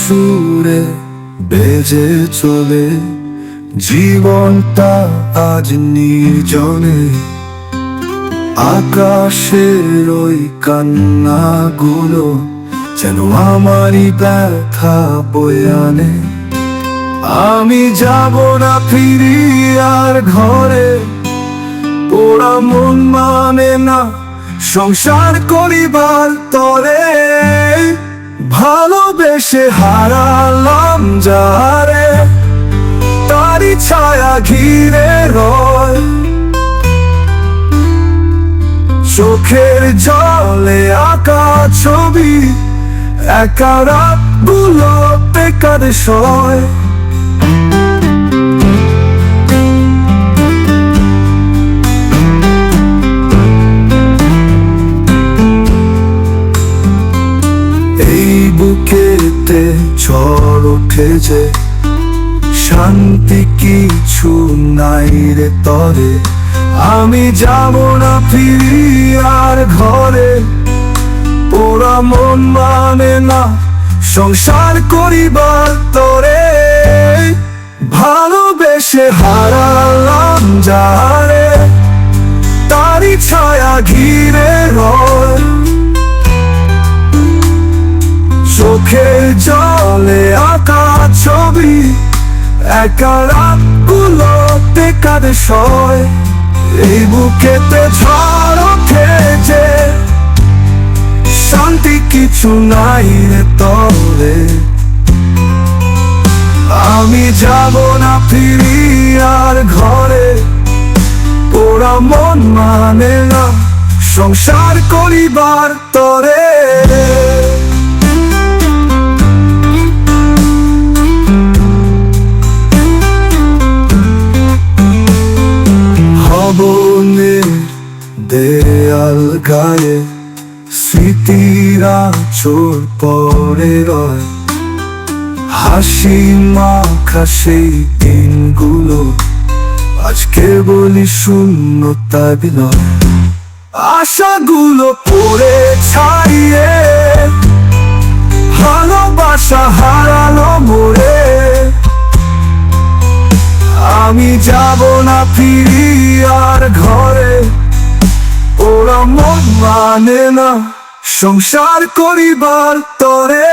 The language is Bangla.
সুরে বেজে চলে জীবনটা আজ নির্জনে। আকাশের ওই কান্নাগুলো যেন আমারই ব্যথা বয়ানে আমি যাব না ফিরি আর ঘরে ওরা মন মানে না, সংসার করিবার তরে। ভালোবেসে হারালাম যারে তারি ছায়া ঘিরে রয়। চোখের জলে আঁকা ছবি, একা রাতগুলো বেকার সয়। বুকেতে ঝড় যে শান্তি কিছু নাই রে তরে। আমি যাব না ফিরি আর ঘরে। ওরা মন মানে না সংসার করিবার তরে। ভালোবেসে হারালাম যারে, তারই ছায়া ঘিরে রয় চোখের জলে আঁকা ছবি, একা রাতগুলো টেকার সয়। এই বুকেতে ঝড় যে, শান্তি কিছু নাই রে তরে আমি যাব না ফিরি আর ঘরে ওরা মন মানে না, সংসার করিবার তরে। দেয়াল গায়ে স্মৃতিরা চোর পরে রয়। হাসি মাখা সেই দিনগুলো আজকে বলি শূন্যতা বিলয়। আশাগুলো পড়ে ছাড়িয়ে ভালোবাসা হারালো মোরে আমি যাব না ফিরি আর ঘরে। মন মানে না? সংসার করিবার তরে